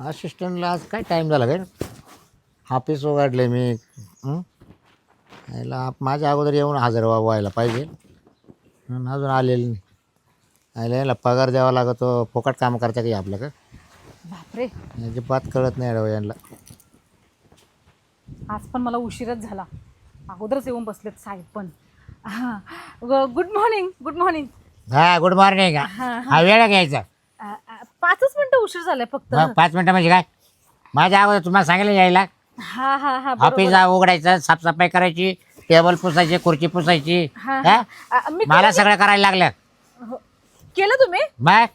असिस्टंटला आज काय टाईम झाला काय ऑफिस उघडले मी? याला माझ्या अगोदर येऊन हजर व्हा- व्हायला पाहिजे. अजून आलेलं नाही. याला याला पगार द्यावा लागतो. फुकट काम करता काही आपलं का? बापरे. याची बात कळत नाही राव यांना. आज पण मला उशीरच झाला. अगोदरच येऊन बसलेत साहेब पण. गुड मॉर्निंग गुड मॉर्निंग हा गुड मॉर्निंग हा वेळ घ्यायचा. पाचच मिनिटं उशीर झालाय फक्त. मग पाच मिनटं म्हणजे काय? माझ्या अगोदर तुम्हाला सांगितलं यायला. हा हा हा ऑफिस उघडायचं साफसफाई करायची टेबल पुसायची खुर्ची पुसायची. हा, हा? अ, मी मला सगळं करायला लागलं. हो. केलं तुम्ही? मग?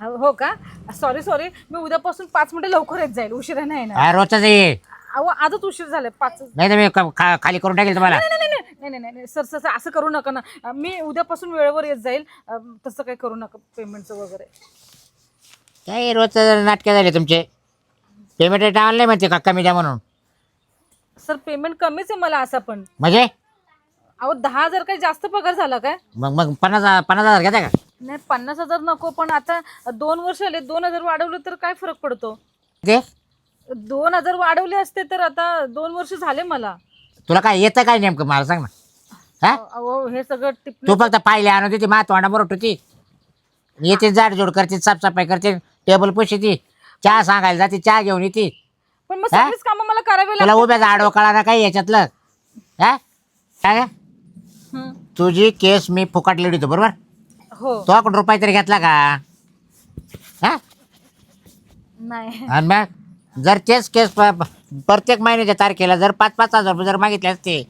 हो हो का? सॉरी सॉरी मी उद्यापासून पाच मिनिटं लवकर येत जाईल. उशिरा नाही ना हा रोजच ये. अहो आजच उशीर झालाय. पाच नाही तर मी क- खा- खाली करून टाकेल तुम्हाला. नाही नाही नाही. नाही नाही नाही सर सर असं करू नका ना. मी उद्यापासून वेळेवर येत जाईल. अ, तसं काही करू नका पेमेंटचं वगैरे. काय रोजचं नाटकं झाले तुमचे? पेमेंट टाळलं नाही म्हणते का कमी द्या म्हणून? सर पेमेंट कमीच आहे मला असं पण. म्हणजे? अहो दहा हजार काही जास्त पगार झाला काय? मग मग पन्नास पन्नास हजार घेता का? नाही पन्नास हजार नको पण आता दोन वर्ष आले दोन हजार वाढवले तर काय फरक पडतो? ते दोन हजार वाढवले असते तर आता दोन वर्ष झाले मला. तुला काय येतं काय नेमकं? मला सांग ना. हा? अहो हे सगळं टिप तू फक्त पाहिले आणून देते मा तोंडाबरोबर होती. येते जाडजोड करते साफसफाई करते टेबल पुशीती चहा सांगायला जाते चहा घेऊन येते. पण मग हा? सगळीच कामं मला करावी तुला लागतात. उभ्याचा आडवं कळा ना काही याच्यातलं. हा? काय ग? हं. तुझी केस मी फुकट लिहितो बरोबर? हो. तो कोण रुपये तरी घेतला का? हा? नाही. आणि मग जर तेच केस प- प- प्रत्येक महिन्याच्या तारखेला जर पाच पाच हजार रुपये जर मागितले असते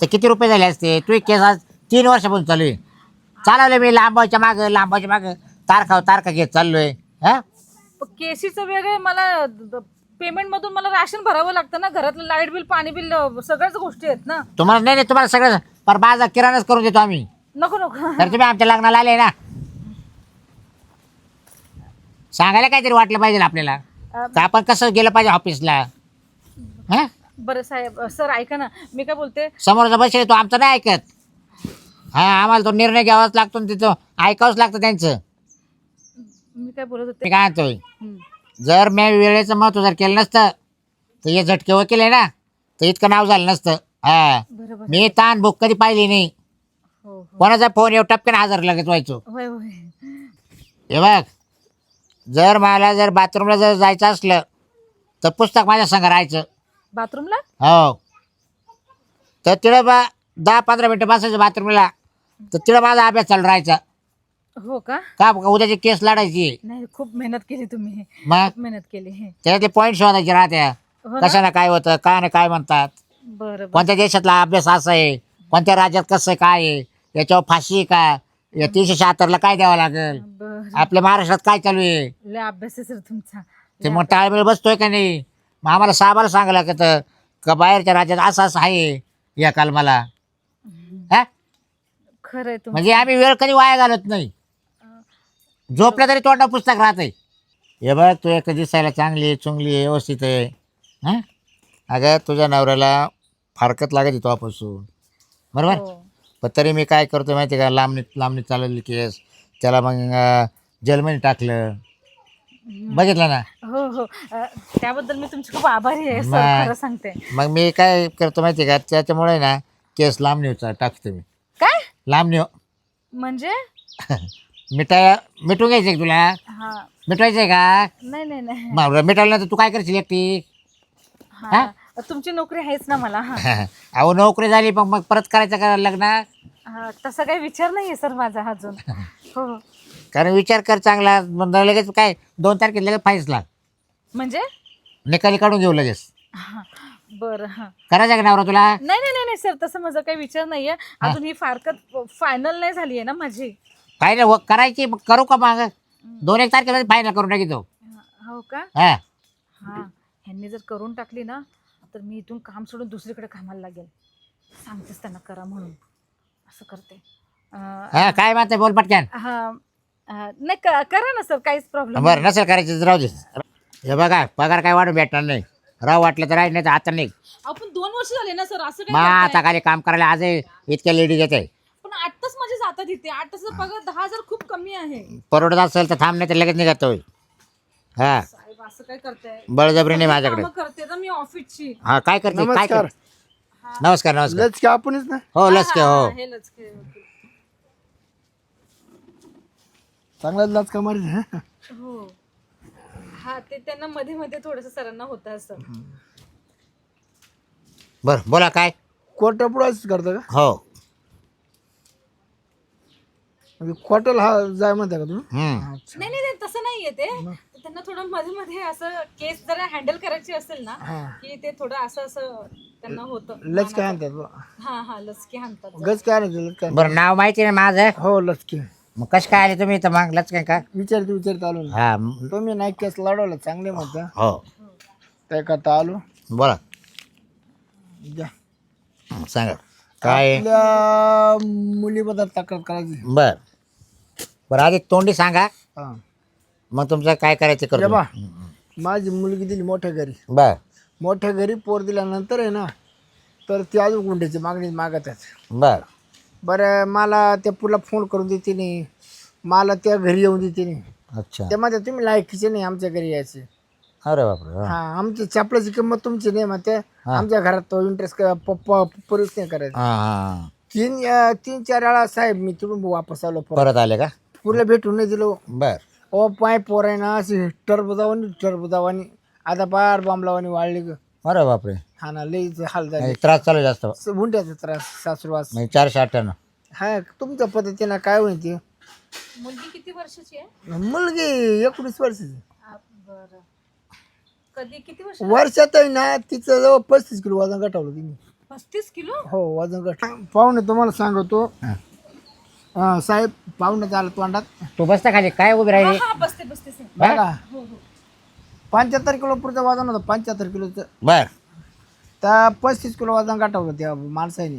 तर किती रुपये झाले असते? तू केस आज तीन वर्षापासून चालू आहे. चालवले मी लांबाच्या मागं लांबाच्या मागं. तारखा तारखा घेत चाललोय. हा? केसीचं वेगळे मला पेमेंट मधून मला राशन भरावं लागतं ना घरातलं लाइट बिल पाणी बिल सगळ्याच गोष्टी आहेत ना. तुम्हाला नाही नाही तुम्हाला सगळं पर बाजार किराणाच करून देतो आम्ही. नको नको. तर तुम्ही आमच्या लग्नाला आले ना. सांगायला काहीतरी वाटलं पाहिजे आपल्याला. तर आपण कसं गेलं पाहिजे ऑफिसला हा? बरं साहेब सर ऐका ना. मी काय बोलते? समोरचा बसेल तो आमचं नाही ऐकत. हा आम्हाला तो निर्णय घ्यावाच लागतो आणि तिथं ऐकावंच लागतं त्यांचं. मी काय बोलत मी होते काय म्हणतोय? हं. जर मी वेळेचं महत्त्व जर केलं नसतं तर हे झटके वकील आहे ना तर इतकं नाव झालं नसतं. हा. बरोबर. मी ताण भूक कधी पाहिली नाही. हो हो. कोणाचा फोन येऊ टपकन हजर लगेच व्हायचो. होय होय. हे बघ जर मला जर बाथरूमला जर जायचं असलं तर पुस्तक माझ्या संग राहायचं. बाथरूमला? हो. तर बा दहा पंधरा मिनटं बसायचं बाथरूमला. तर तिकडं माझा अभ्यास चालू राहायचा. हो का? का उद्याची केस लढायची. नाही खूप मेहनत केली तुम्ही. मग? खूप मेहनत केली हे. त्याच्यातले पॉईंट शोधायचे राहत्या हो ना? कशाला काय होतं काय नाही काय म्हणतात. बरं बरं. कोणत्या देशातला अभ्यास असा आहे कोणत्या राज्यात कसं आहे, काय आहे याच्यावर फाशी आहे का? या तीनशे शहात्तरला काय द्यावं लागेल? बरं. आपल्या महाराष्ट्रात काय चालू आहे? लय अभ्यास आहे सर तुमचा. ते मग टाळमेळ बसतोय का नाही? मग आम्हाला साहेबाला सांगायला लागतं का बाहेरच्या राज्यात असं असं आहे या कालमाला. हा? म्हणजे आम्ही वेळ कधी वाया घालत नाही. झोपलं तरी तोंडा पुस्तक राहतंय. हे बघ तू एक दिसायला चांगली आहे चुंगली आहे व्यवस्थित आहे. हां? अगं तुझ्या नवऱ्याला फारकत लागत तो पासून बरोबर? हो. पण तरी मी काय करतो माहिती आहे का? लांबणीत लांबणीत चालवली केस. त्याला मग अं, जेलमध्ये टाकलं. बघितलं ना? हो हो. अ, त्याबद्दल मी तुमची खूप आभारी आहे सर नाही. खरं सांगते. मग मी काय करतो माहिती आहे का? त्याच्यामुळे ना केस लांबणीचा टाकतो मी. काय? लांबणी म्हणजे? मिठाय मिटून घ्यायचं का तुला? हा. मिटवायचं आहे का? नाही नाही नाही. मग मिटायला तर तू काय करशील एकटी? हा. तुमची नोकरी आहेच ना मला हा. अहो नोकरी झाली मग मग परत करायचं का लग्न? हा, तसा काही विचार नाहीये सर माझा अजून. हो. हो. कारण विचार कर चांगला मग लगेच काय दोन तारखेला लगेच फाईस लाग म्हणजे? निकाली काढून घेऊ लगेच. हा, बरं हा. करायचं का नवरा तुला? नाही नाही नाही नाही सर तसं माझा काही विचार नाहीये. अजून ही फारकत फायनल नाही झाली आहे ना माझी. काय नाही करायची मग करू का मग? दोन एक तारखेला फायनल करून टाकी तो. हो का? हा. हा ह्यांनी जर करून टाकली ना तर मी इथून काम सोडून दुसरीकडे कामाला लागेल. सांगतेस त्यांना करा म्हणून. असं करते. अं, हा काय म्हणते बोल पटक्यान हा अं, नाही क- करा ना सर काहीच प्रॉब्लेम बरं नसेल करायचं तर राहू दे. हे बघा पगार काय वाढून भेटणार नाही. राव वाटलं तर राहील नाही तर आता नाही. आपण दोन वर्ष झाले ना सर असं मग काय आता करताय? खाली काम करायला आजही इतक्या लेडीज येते. पण आठ तास माझे जातात इथे आठ तासाचा पगार दहा हजार खूप कमी आहे. परवडत असेल तर थांब नाही तर लगेच निघतो हा. साहेब असं काय करताय? बळजबरी नाही माझ्याकडे. कामं करते ना मी ऑफिसची. हा काय करते? काय नमस्कार. करते? नमस्कार नमस्कार. लच की आपणच ना? हो लसके हो हा, हे लचके. चांगलाच लाच का मारी हा? हो ते त्यांना मध्ये मध्ये थोडस सरांना होत असं. बर बोला काय? कोर्टा पुढे करता का? हो. म्हणजे क्वार्टर हा जाय म्हणता का तुम्ही? हम्म. नाही नाही नाही, तसं नाहीये ते. तर त्यांना थोडं मध्ये मध्ये असं केस जरा हँडल करायची असेल ना हा. की ते थोडं असं असं त्यांना होतं. काय आणतात. हा हा लचके हाणतात गज काय लच काय बरं नाव माहिती नाही माझं? हो लचकी. मग कसं काय आले तुम्ही इथं? मग लचके का? विचारते विचारता आलो ना. हा म- तुम्ही नाही केस लढवला चांगले म्हणता. हो. त्या करता आलो? बोला. सांगा. काय? आपल्या मुलीबद्दल तक्रार करायची. बर. बरं आधी तोंडी सांगा. हा. मग तुमचं काय करायचं बा. माझी मुलगी दिली मोठ्या घरी. बर. मोठ्या घरी पोर दिल्यानंतर आहे ना तर ती अजून गुंड्याची मागणी मागत आहेत. बर. बरं मला त्या पुला फोन करून देते नाही मला त्या घरी येऊन देते नाही अच्छा. ते म्हणते तुम्ही लायकीचे नाही आमच्या घरी यायचे. अरे बापरे हा. हा आमची चपलाची किंमत तुमची नाही म्हणते आमच्या घरात तो इंटरेस्ट पप्पा पुरुष नाही करायचा. हा हा. तीन अं, तीन चार वेळा साहेब मी तिकडून वापस आलो परत. परत आले का? पुरला भेटून नाही दिलो. बर. ओ पाय पोर आहे ना अशी टरबुजावानी टरबुजावानी. आता पार बांबलावानी वाळली ग. अरे बापरे. हा ना लईच हाल झाले. त्रास चालू आहे जास्त. हुंड्याचा त्रास सासुरवास. म्हणजे चारशे अठ्ठ्याण्णव हा तुमच्या पद्धतीनं काय होईल ते? मुलगी किती वर्षाची आहे? मुलगी एकोणीस वर्षाची. आ, बरं. कधी किती वर्ष वर्षात आहे ना तिचं जवळ पस्तीस किलो वजन घटावलं तिने. पस्तीस किलो? हो वजन घट पाहुणे तुम्हाला सांगतो. हा. साहेब पाहुणे आला तोंडात. तू बसता खाली काय उभी राहिली? हा बसते बसते सर. बघा. पंच्याहत्तर किलो पुढचं वजन होतं पंच्याहत्तर किलोचं. बर. तर पस्तीस किलो वजन घटावलं त्या माणसाने.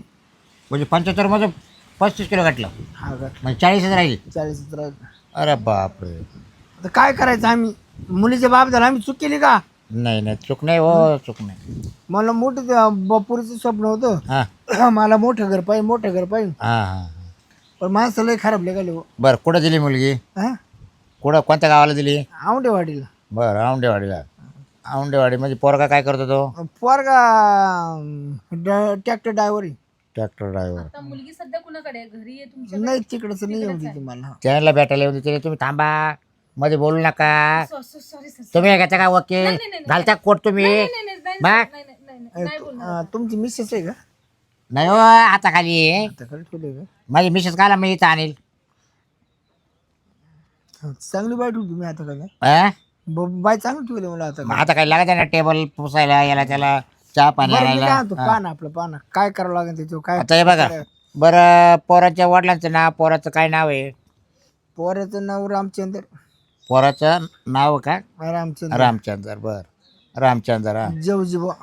म्हणजे पंच्याहत्तरमध्ये पस्तीस किलो गाठलं. हा म्हणजे चाळीसच राहिली. चाळीस तर अरे बापरे. आता काय करायचं आम्ही? मुलीचे बाप झाला आम्ही चूक केली का? नाही नाही चूक नाही हो चूक नाही. मला मोठं बपुरीचं स्वप्न होतं. हा. मला मोठं घर पाहिजे मोठं घर पाहिजे. हा हा पण माणसं लय खराब निघाले हो. बरं कुठं दिली मुलगी? हा? कुठं कोणत्या गावाला दिली? आवडेवाडीला बरं औंडेवाडीला औंडेवाडी म्हणजे पोरगा काय करतो तो? पोरगा ट्रॅक्टर ड्रायव्हर ट्रॅक्टर ड्रायव्हर आता मुलगी सध्या कुणाकडे आहे? घरी आहे तुमच्या नाही तिकडच नाही येऊ त्यांना भेटायला येऊन तिथे तुम्ही थांबा. मध्ये बोलू नका. सॉरी सर तुम्ही काय का वकील? नाही, नाही, नाही. घालता कोट तुम्ही? नाही नाही नाही नाही बा? नाही नाही नाही नाही नाही बोलणार. अं, तुमची मिसेस आहे का? नाही हो आता खाली. आता कडे ठेवले का? माझी मिसेस काला मी इथं आणील. चांगली बाईट होती तुम्ही आता काय अं? बाय चांगली ठेवली मला आता मग आता काय आहे ना टेबल पुसायला याला त्याला चहा पाणी बरं मी आणायला? काय म्हणतो पाना आपलं पाना काय करावं लागेल त्याच्यावर काय आता हे बघा बरं पोराच्या वडिलांचं नाव पोराचं काय नाव आहे? पोराचं नाव रामचंद्र. पोराचं नाव का? रामचंद्र. रामचंद्र बर. रामचंद्र हा. जेवजीबा.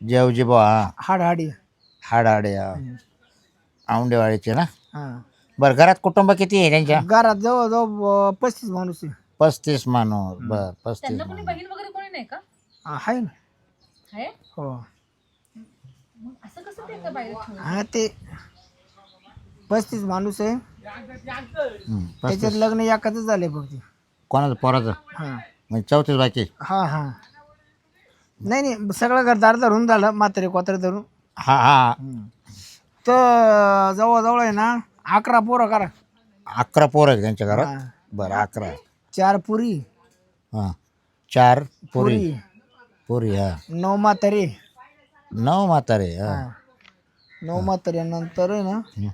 जेवजी बुवा हा. हाडहाडी. हाडाडे हा. औंडेवाडीचे ना? हा. बरं घरात कुटुंब किती आहे त्यांच्या? घरात जवळ जवळ पस्तीस माणूस आहे. पस्तीस माणूस बर पस्तीस त्यांना कोणी बहीण वगैरे कोणी नाही का? हा, आहे ना. आहे? हो. मग असं कसं ते एका बाहेर ठेवलं? हा ते पस्तीस माणूस आहे. हं, त्याच्यात पस्तीस लग्न एकाच झाले फक्त कोणाचं पोराचं? हा. म्हणजे चौतीस बाकी? हा हा. नाही नाही सगळं घरदार धरून झालं म्हातारे कोतारे धरून. हा हा. तर जवळजवळ आहे ना अकरा पोरं करा. अकरा पोरं आहेत त्यांच्या घरात? हा. बरं अकरा. चार पुरी. हां. चार पुरी. पुरी. पुरी हा. नऊ म्हातारे. नऊ म्हातारे हा. हा. नऊ म्हातारे नंतर आहे ना हं.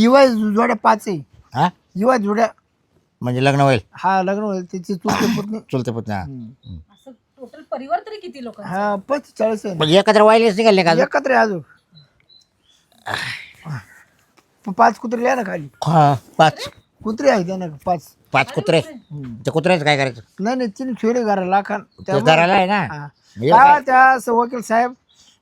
युवा जोड्या पाच आहे. हा? युवा जोड्या. म्हणजे लग्न होईल? हा लग्न होईल. त्याची चुलते पुतणी. चुलते पुतण्या. असं टोटल परिवार तरी किती लोक हा पस्तीस चाळीस आहे म्हणजे एकत्र वायलेच निघाले का अजून? एकत्र आहे अजून. पाच कुत्रे लिहा ना खाली. हा पाच. कुत्रे आहे त्यानं पाच. पाच कुत्रे. ते कुत्र्याचं काय करायचं? नाही नाही तिने ठेवले घरा लाखान. ते घराला आहे ना. त्या असं वकील साहेब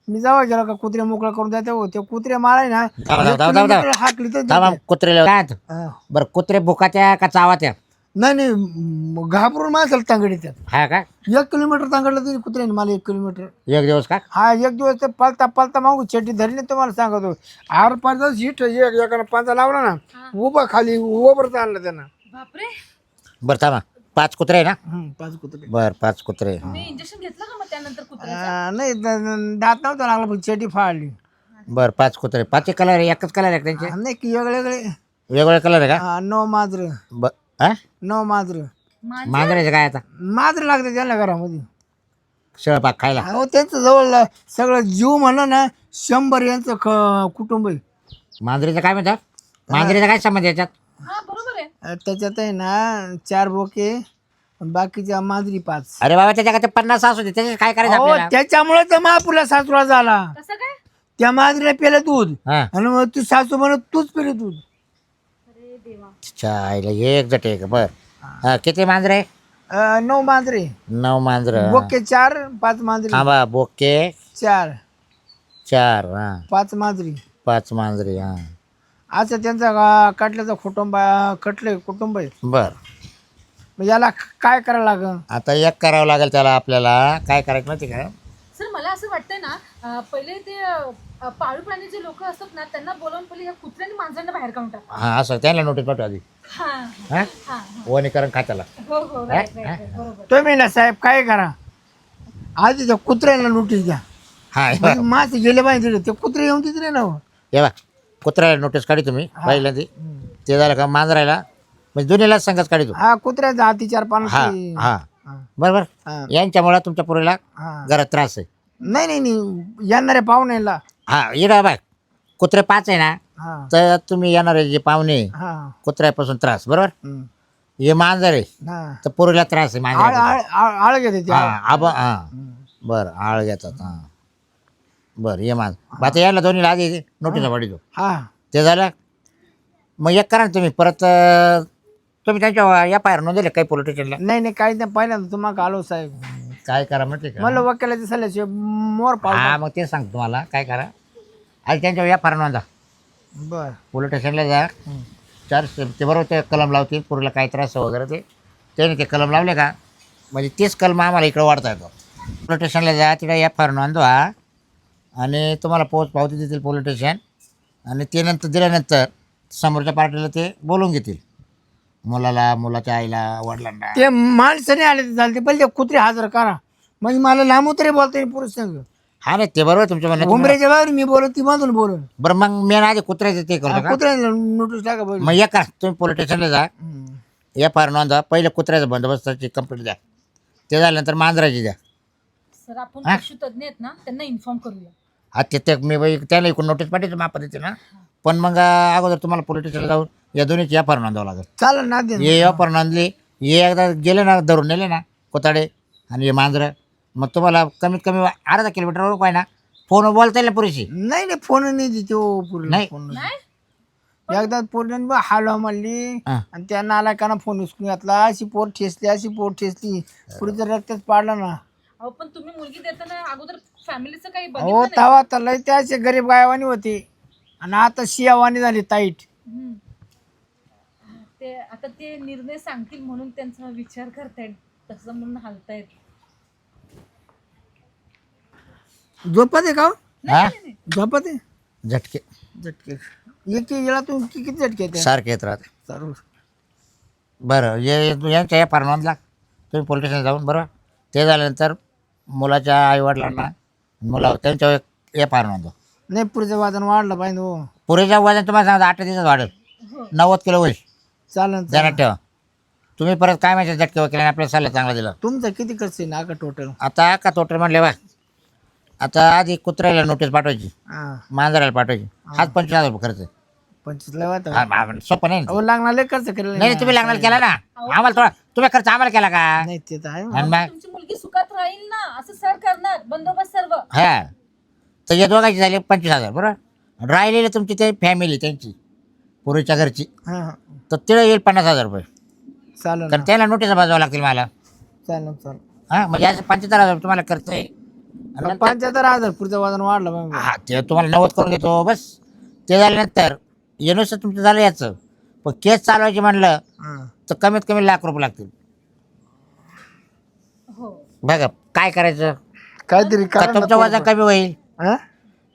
मी जावा गेलो का कुत्रे मोकळा करून द्या हो ते कुत्रे माराय ना धावा, धावा, धावा, धावा. किलोमीटर हाकली तर थांबा देते. कुत्रे? हा. बरं कुत्रे भुकात्या का चावात्या? नाही नाही घाबरून माणसाला तांगडी त्यात हा का? एक किलोमीटर तांगडलं तरी कुत्र्याने मला एक किलोमीटर. एक दिवस का? हा एक दिवस ते पलता पलता मागू चेटी धरली तुम्हाला सांगतो आर पाच दिवस हिट एक एकानं पांचा लावला ना उभा खाली उभं आणलं त्यांना. बापरे. बरं थांबा. पाच कुत्रे आहे ना? हं, पाच कुत्रे. बर पाच कुत्रे. तुम्ही इंजेक्शन घेतलं का मग त्यानंतर कुत्र्याचं? अं, नाही द- द- दात नव्हता लागला पण चेटी फाळली बर पाच कुत्रे. पाच कलर एकच कलर आहे का त्यांचे? नाही की वेगळे वेगळे. वेगवेगळे कलर आहे का? नऊ मांजर. ब हा? नऊ मांजर. माझं काय आता? मांजर लागते त्याला घरामध्ये. शेळपाक खायला? अहो त्यांचं जवळ सगळं जीव म्हणलं ना शंभर यांचं क- कुटुंब आहे. मांजरीचं काय म्हणतात? मांजरीचा काय संबंध याच्यात? हा बरोबर आहे. अं, त्याच्यात आहे ना चार बोके आणि बाकीच्या मांजरी पाच. अरे बाबा त्याच्या काय पन्नास असू दे त्याच्यात काय करायचं आपल्याला? त्याच्यामुळे तर महापुला सासरा झाला. कसं काय? त्या मांजरीला पेलं दूध. हा. आणि मग तू सासू म्हणत तूच पिलं दूध. अच्छा आईला एक जट आहे का? बर. हा. किती मांजर आहे? अं, नऊ मांजरे नऊ मांजर. बोके चार पाच मांजरी थांबा बोके चार. चार हा. पाच मांजरी पाच मांजरी हा. असं त्यांचा गा- कटल्याचा कुटुंब कटले कुटुंब आहे बर. मग याला काय करावं लागेल? आता एक करावं लागेल त्याला आपल्याला. काय करायचं माहिती का? मला असं वाटतंय ना पहिले ते अं, पाळीव प्राणी जे लोक असतात ना त्यांना बोलावून पहिले या कुत्र्याने माणसांना बाहेर काढून टाका. हा असं त्याला नोटीस पाठवा आधी. हा हा? हा वनीकरण खात्याला. हो हो बरोबर. तुम्ही ना साहेब काय करा? आधी त्या कुत्र्याला नोटीस द्या. हा हे म्हणजे मासे गेले पाहिजे तिथे. ते कुत्रे येऊन तिथे ना हो. बघा कुत्र्याला नोटीस काढी तुम्ही पहिल्यांदा. ते झालं का मांजरायला म्हणजे दोन्हीला संघच काढी तू हा कुत्र्याचा हाती चार पाच हा हा. बरोबर? हा. यांच्यामुळे तुमच्या पुरीला हा. घरात त्रास आहे. नाही नाही नाही. येणाऱ्या पाहुण्याला. हा इडा बाय कुत्रे पाच आहे ना हा. तर तुम्ही येणारे जे पाहुणे हा. कुत्र्यापासून त्रास बरोबर? हम्म. हे मांजर आहे. हा. तर पुरीला त्रास आहे आळ मांजर आळ आळ आळ घेते ते. आळ. आबा हा. बर आळ घेतात हा. बर ये मांज आता यायला दोन्हीला आधी नोटीस पाडी दो हा. ते झालं. मग एक करा ना तुम्ही परत अं, तुम्ही त्यांच्या या पायर नोंदवले काही पोलीस स्टेशनला? नाही नाही काही नाही. पहिल्यांदा तुम्हाला आलो साहेब. काय करा माहिती का? मला वकिलाच्या सल्ल्याशिवाय मोर पाव हा मग ते सांगतो तुम्हाला. काय करा? आज त्यांच्या या फार नोंदा बर. पोलीस स्टेशनला जा. चार ते बरोबर ते कलम लावतील पुरीला काय त्रास वगैरे ते. त्याने ते कलम लावले का? म्हणजे तेच कलम आम्हाला इकडं वाढता येतो. पोलीस स्टेशनला जा तिकडे या फार नोंदवा आणि तुम्हाला पोच पावती देतील पोलीस स्टेशन आणि ते नंतर दिल्यानंतर समोरच्या पार्टीला ते बोलून घेतील. मुलाला मुलाच्या आईला वडिलांना. ते माणसाने आले तर चालते पहिले ते कुत्रे हजर करा. म्हणजे मला लांब उतरे बोलता येईल पुरुष संघ. हा नाही ते बरोबर तुमच्या म्हणणं तुम्ही- उमरेच्या बाहेर मी बोलत ती बांधून बोलत बरं मग मी आधी कुत्र्याचं ते करतो का? कुत्र्याला नोटीस टाका मग या का तुम्ही पोलीस स्टेशनला जा. हम्म. या फार नोंदवा. पहिले कुत्र्याचा बंदोबस्ताची कंप्लीट द्या. ते झाल्यानंतर मांजराची द्या. सर आपण हा? पशु तज्ञ आहेत ना त्यांना इन्फॉर्म करूया. हा ते ते मी बाई त्याला एकूण नोटीस पाठवायचं मापा देते ना. पण मग अगोदर तुम्हाला पोलीस स्टेशनला जाऊन या दोन्हीची या फार नोंदवावं लागेल. चालेल ना दे हे या फार नोंदली हे एकदा गेले ना धरून नेले ना कोताडे आणि हे मांजरं मग तुम्हाला कमीत कमी अर्धा किलोमीटरवर काय ना फोन बोलता येईल ना पुरेशी? नाही नाही फोन नाही देते हो पूर्ण नाही. फोन नाही एकदा पूर्ण हालवा म्हणली हा. आणि त्या नालायकांना फोन उचकून घातला अशी पोट ठेसली अशी पोट ठेसली पुढे रक्तच पाडला ना. अहो पण तुम्ही मुलगी देताना अगोदर फॅमिलीचं काही हो बघितलं नाही? तवा तर लय त्याचे गरीब गायवानी होते. आणि आता शियावानी झाली ताईट. हम्म. ते आता ते निर्णय सांगतील म्हणून त्यांचा विचार करतायत. तसं म्हणून हालतायत. झोपत आहे का हो? हा? झोपत आहे? झटके. झटके. एक वेळा तू कि- किती झटके येते? सारखे येत राहते. चालू. बरं ये यांच्या या फार नोंदला तुम्ही पोलीस स्टेशन जाऊन बरोबर? ते झाल्यानंतर मुलाच्या आईवडिलांना मुला त्यांच्या या फार नोंदवा नाही पुढचं वादन वाढलं पाहिजे हो. पुरेच्या वजन तुम्हाला सांगतो आठ दिवसात वाढेल. हो नव्वद किलो होईल. चालेल ध्यानात ठेवा. तुम्ही परत काय माहिती झटके वकिलाने आपल्याला सल्ला चांगला दिला. तुमचं किती खर्च ना का टोटल आता का तोटे म्हणले बा आता आधी कुत्र्याला नोटीस पाठवायची. हा. मांजराला पाठवायची. हाच पंचवीस हजार रुपये खर्च. आहे. पंचवीस लय वाटतं. हा, हा, सोपं नाही ना. अहो लागणार लय खर्च नाही नाही, तुम्ही लागणार केला ना. आम्हाला थोडा तुम्ही खर्च आम्हाला केला का? नाही ते तर आहे. आणि मग? तुमची मुलगी सुखात राहील ना असं सर करणार. बंदोबस्त सर्व. हा. तर या दोघांची झाली पंचवीस हजार बरोबर? राहिलेली तुमची ते फॅमिली त्यांची पूर्वीच्या घरची. हा हा. तर तिला येईल पन्नास हजार रुपये. चालेल कारण त्याला नोटीस बाजवा लागतील मला. चालेल चालेल. हा म्हणजे असं पंच्याहत्तर हजार तुम्हाला खर्च आहे आणि नंतर- पंच्याहत्तर हजार पुढचं वादन वाढलं पाहिजे हा ते तुम्हाला नव्वद करून देतो बस. ते झाल्यानंतर येणंच तुमचं झालं याचं. पण केस चालवायची म्हणलं हा. तर कमीत कमी लाख रुपये लागतील. हो. बघा काय करायचं? काहीतरी का तुमचं वजन. कमी होईल? हा?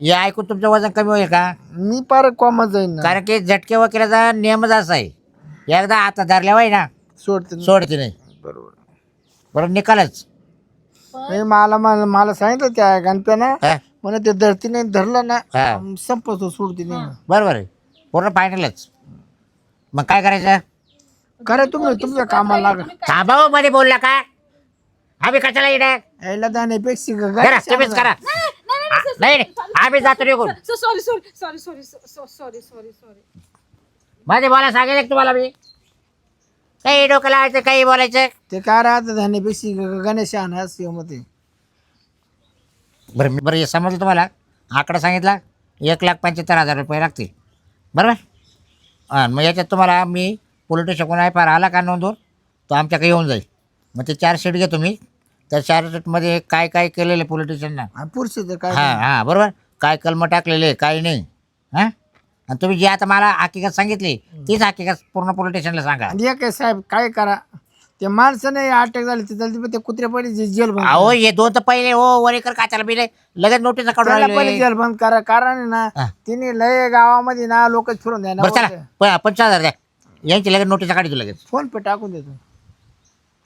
हे ऐकून तुमचं वजन कमी होईल का? मी पार कॉमत जाईन ना. कारण की झटके वकिलाचा नियमच असा आहे. एकदा आता धरल्या वाई ना सोडते ना. सोडते नाही. बरोबर. बरं निकालच. नाही, मला मला मला सांगितलं त्या गणप्यानं हा? म्हणे ते धरतीने धरलं ना हा. संपतो सोडती नाही बरोबर आहे. पूर्ण फायनलच मग काय करायचं? खरं तुम्ही तुमच्या कामाला लागा. थांबावमध्ये बोलला का? आम्ही कशाला येणार? यायला जाण्यापेक्षा करा. करा. नाही नाही. आम्ही जातो निघून. Sorry sorry sorry sorry sorry sorry sorry मध्ये बोला सांगेल तुम्हाला मी? काही डोकं लावायचं काही बोलायचं? ते काय राहतं जाण्यापेक्षा ग- गणेश आणा मध्ये बरं मी- बरं हे समजलं तुम्हाला? आकडा सांगितला? एक लाख पंच्याहत्तर हजार रुपये लागतील. बरोबर? हां मग याच्यात तुम्हाला मी पोलीस स्टेशन आहे पार आला का नोंदवून तो आमच्याकडे येऊन जाईल. मग ते चार शीट घेतो मी त्या चार शीटमध्ये काय काय केलेलं पोलीस स्टेशनला पुरुष काय हां हां बरोबर? काय कलमं टाकलेले काय नाही. हां? आणि तुम्ही जी आता मला हकीकत सांगितली तीच हकीकत पूर्ण पोलीस स्टेशनला सांगा. आणि एक आहे साहेब काय करा? ते माणसं नाही अटॅक झाले ते जलदी ते कुत्रे जे- जेल बंद अहो हे दोन तर पहिले हो वरेकर काचाला बिले लगेच नोटीस काढून त्याला पहिले राहिले. जेल बंद करा कारण आहे ना हा. तिने लय गावामध्ये ना लोक फिरून द्या बरं चला प- हजार द्या. यांची लगेच नोटीस काढतो लगेच. फोन पे टाकून देतो.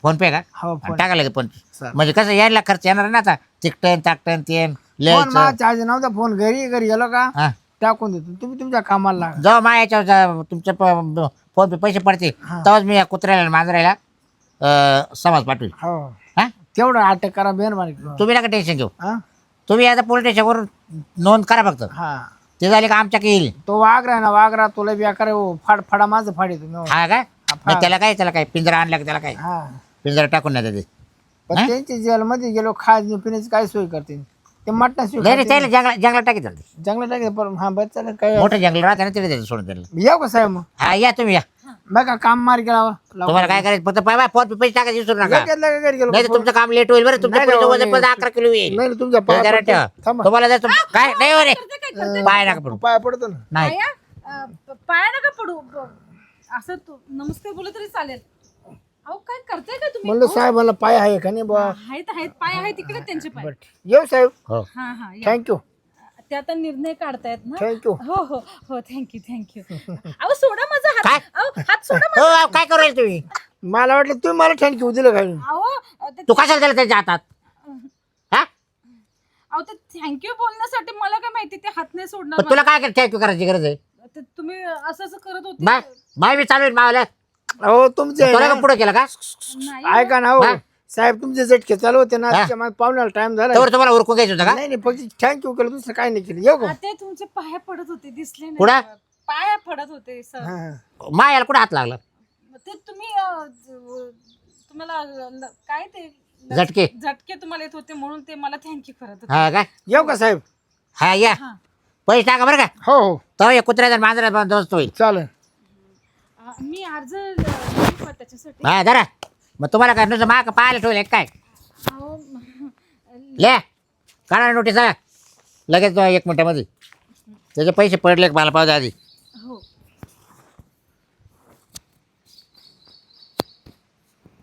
फोन पे का? हो फोन टाका लगेच पंचवीस चालेल. म्हणजे कसं यायला खर्च येणार ना आता? तिकटन ताकटन तेन फोन लिहायचं चार्ज नव्हता. फोन घरी घरी गेलो का हा. टाकून देतो. तुम्ही तुमच्या कामाला लागा. जेव्हा मा याच्यावर जा- तुमचे फोन पे पैसे पडते हा. तेव्हाच मी या कुत्र्याला आणि मांजरायला अं, समाज पाठवेल हो. हा? तेवढं अटॅक करा मेहरबानी करून. तुम्ही नका टेन्शन घेऊ. हा? तुम्ही आता पोलीस स्टेशनवर नोंद करा फक्त. हा. ते झाले का आमच्याकडे येईल? तो वाघरा ना वाघरा तुला आहे, हो, फाड फाडा माझं फाड येतो. हा काय मग त्याला काय त्याला काय पिंजरा आणला का त्याला काय? हा. पिंजरा टाकून नाही ते. पण हा? त्यांच्या जेलमध्ये गेलो खायची पिण्याची काय सोय करते ते मटणा नाही नाही त्याला जंगला जंगलात टाकी चालते जंगलात टाकते पण हा बस चालेल काय मोठं जंगल राहते ना तिथे सोडून त्याला. येऊ का साहेब मग? हा या तुम्ही या. बघा काम मार केला तुम्हाला काय करायचं? फक्त पाय फोन पे पैसे टाकायचे विसरू नका. घरी गेलो. नाही तर तुमचं काम लेट होईल बरं तुमचं नाही, नाही, वजन पण अकरा किलो येईल. नाही तुमच्या ते पाया जरा पडतो. ठेवा. थांबा. तुम्हाला जर तुम- काय? नाही हो रे. पाय नका पडू. पाया पडतो ना. नाही. पाया अं, प- पाया नका पडू. ब- असं तू नमस्कार बोलत तरी चालेल. अहो काय करताय का तुम्ही? म्हणलं साहेब मला पाय आहे का नाही बा? आहेत आहेत पाय आहेत तिकडे त्यांचे पाय. येऊ साहेब. हो. हा हा या. थँक्यू ते आता निर्णय काढतायत ना? थँक्यू हो हो हो थँक्यू थँक्यू अहो सोडा माझा काय? हात अहो हात सोडा हो अहो, काय करू राहिले तुम्ही? मला वाटलं तुम्ही मला थँक्यू दिलं काय? अहो ते- तू कशाला त्याला त्याच्या हातात? हा? अहो ते थँक्यू बोलण्यासाठी मला काय माहिती ते हात नाही सोडणार तुला काय थँक्यू करायची गरज आहे? ते तुम्ही असं असं करत होते. बाय बाय मी चालू आहे मावाला हो तुमचे तुला का पुढे केलं का? नाही. ऐका ना हो हा? साहेब तुमचे झटके चालू होते ना हा? त्याच्या मला पाहुण्याला टाइम झाला. त्यावर तुम्हाला उरकून घ्यायचं होतं का? नाही नाही फक्त थँक्यू केलं दुसरं काय नाही केलं. येऊ का? ते तुमचे पाया पडत होते दिसले नाही. कुठं? पाया पडत होते सर. हा. मायाला कुठे हात लागला? ते तुम्ही अ, ज- तुम्हाला ल- काय ते झटके. झटके तुम्हाला येत होते म्हणून ते मला थँक्यू करत होते. हा काय येऊ का साहेब? हा या. हा. पैसे टाका बरं का? हो हो. तो या कुत्र्याचा मांजरा दोस्त होईल. चालेल. मी अर्ज ल- लिहिला त्याच्यासाठी? हा जरा. मग तुम्हाला काय नुसतं माग पाहायला ठेवलं काय? अहो, ले. काढा नोटीस हा. लगेच तो एक मिनिटामध्ये. त्याचे पैसे पडले का मला पाहू द्या आधी. हो.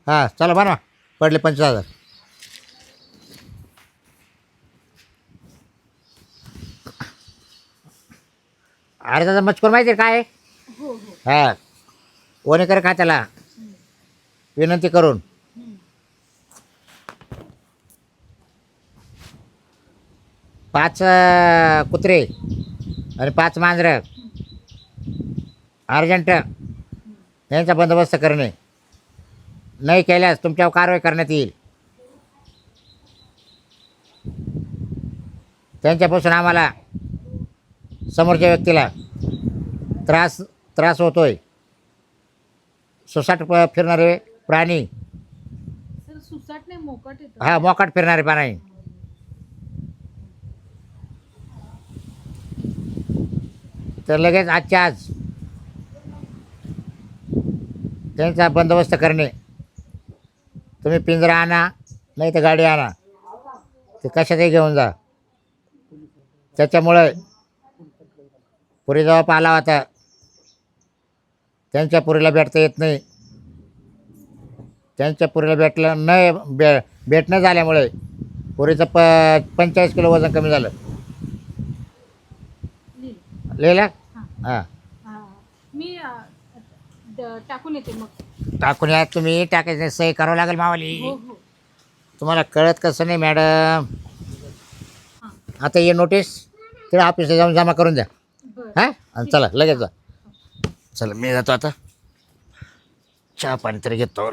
हा चला बरं. पडले पंचवीस हजार. अरे दादा मजकूर माहिती आहे काय? हो हो. हा. वनेकर खात्याला? विनंती करून. पाच कुत्रे आणि पाच मांजरं. अर्जंट. यांचा बंदोबस्त करणे. नाही केल्यास तुमच्यावर कारवाई करण्यात येईल. त्यांच्यापासून आम्हाला समोरच्या व्यक्तीला त्रास त्रास होतोय. सुसाट प- फिरणारे प्राणी. सर सुसाट नाही मोकट येतं. हा मोकाट फिरणारे प्राणी. तर लगेच आजच्या आज त्यांचा बंदोबस्त करणे. तुम्ही पिंजरा आणा नाही तर गाडी आणा. ते कशातही घेऊन जा. त्याच्यामुळे पुरी जवळ पाला होता. त्यांच्या पुरीला भेटता येत नाही. त्यांच्या पुरीला भेटलं नाही भे भेटणं झाल्यामुळे पुरीचं प पंचेचाळीस किलो वजन कमी झालं. लिहिलं. हा. मी अ, द- टाकून येते मग. टाकून या तुम्ही टाकायचं सही करावं लागेल मावाली. हो हो. तुम्हाला कळत कसं नाही मॅडम. आता ये नोटीस तिला ऑफिसला जाऊन जमा करून द्या. बरं. हां? आणि चला लगेच जा. चला मी जातो आता. चहा पाणी तरी घेतो.